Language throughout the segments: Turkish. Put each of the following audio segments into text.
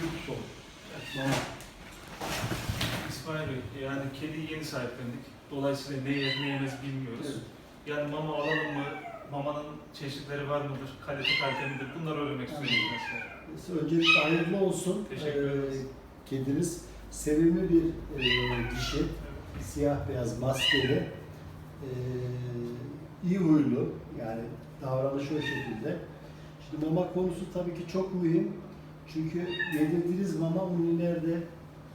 büyük. Evet. Mama. İsmail Bey, yani kediyi yeni sahiplendik. Dolayısıyla ne yer ne yemez bilmiyoruz. Evet. Yani mama alalım mı? Mamanın çeşitleri var mıdır? Kalite kalite midir? Bunları öğrenmek Yani- istiyoruz mesela. Öncelikle hayırlı olsun. Teşekkür ederiz. Ee, kedimiz sevimli bir e, dişi. Evet. Siyah beyaz maskeli. Ee, iyi huylu. Yani davranışı o şekilde. Şimdi mama konusu tabii ki çok mühim. Çünkü yedirdiğiniz mama onun ileride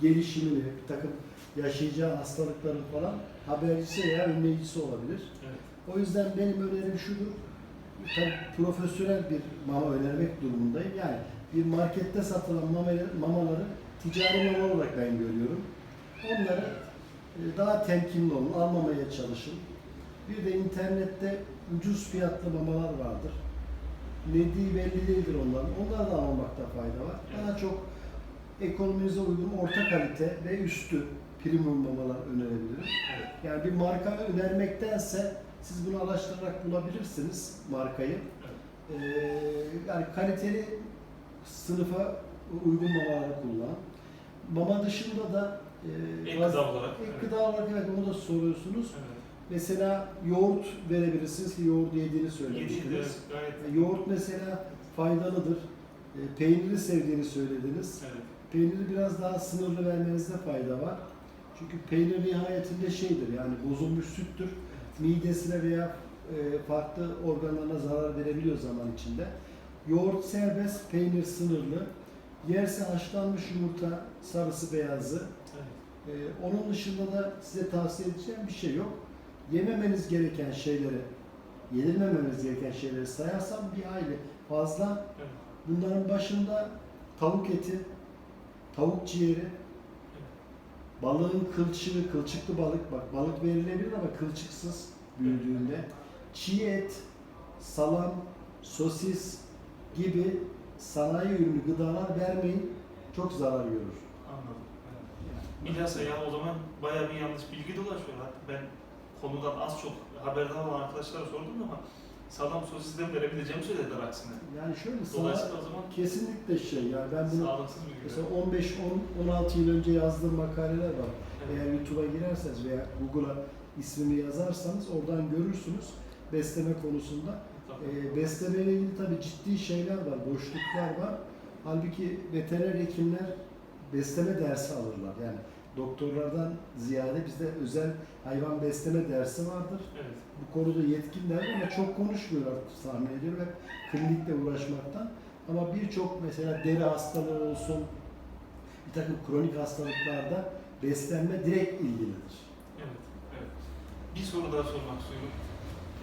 gelişimini, bir takım yaşayacağı hastalıkların falan habercisi veya önleyicisi olabilir. Evet. O yüzden benim önerim şudur. Tabii profesyonel bir mama önermek durumundayım. Yani bir markette satılan mama- mamaları ticari mama olarak ben görüyorum. Onları e, daha temkinli olun, almamaya çalışın. Bir de internette ucuz fiyatlı mamalar vardır. Nediği belli değildir onların. Onları da almamakta fayda var. Daha çok ekonominize uygun orta kalite ve üstü premium mamalar önerebilirim. Yani bir marka önermektense siz bunu araştırarak bulabilirsiniz markayı. Ee, yani kaliteli sınıfa uygun mamaları kullan. Mama dışında da e, Ek gıda olarak. ek evet. gıda olarak evet onu da soruyorsunuz. Evet. Mesela yoğurt verebilirsiniz ki yoğurt yediğini söylemiştiniz. gayet. E, Yoğurt mesela faydalıdır. E, peyniri sevdiğini söylediniz. Evet. Peyniri biraz daha sınırlı vermenizde fayda var. Çünkü peynir nihayetinde şeydir yani bozulmuş süttür. Midesine veya e, farklı organlarına zarar verebiliyor zaman içinde. Yoğurt serbest, peynir sınırlı. Yerse haşlanmış yumurta, sarısı beyazı. Evet. E, onun dışında da size tavsiye edeceğim bir şey yok. Yememeniz gereken şeyleri, yedirmemeniz gereken şeyleri sayarsam bir hayli fazla. Evet. Bunların başında tavuk eti, tavuk ciğeri, balığın kılçığı, kılçıklı balık, bak balık verilebilir ama kılçıksız büyüdüğünde, çiğ et, salam, sosis gibi sanayi ürünü gıdalar vermeyin, çok zarar görür. Anladım. Evet. Bilhassa ya o zaman bayağı bir yanlış bilgi dolaşıyor. Ben konudan az çok haberdar olan arkadaşlara sordum ama salam sosisten verebileceğimi söylediler aksine. Yani şöyle Dolayısıyla o zaman kesinlikle şey yani ben bunu sağlıksız bir mesela 15 10 16 yıl önce yazdığım makaleler var. Evet. Eğer YouTube'a girerseniz veya Google'a ismimi yazarsanız oradan görürsünüz besleme konusunda. E, besleme ile ilgili tabii ciddi şeyler var, boşluklar var. Halbuki veteriner hekimler besleme dersi alırlar. Yani doktorlardan ziyade bizde özel hayvan besleme dersi vardır. Evet. Bu konuda yetkinler ama çok konuşmuyorlar tahmin ediyorum hep klinikle uğraşmaktan. Ama birçok mesela deri hastalığı olsun, bir takım kronik hastalıklarda beslenme direkt ilgilidir. Evet. Evet. Bir soru daha sormak istiyorum.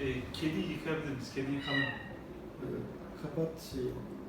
Ee, kedi yıkayabilir miyiz? Kedi mı? Ee, Kapat şey,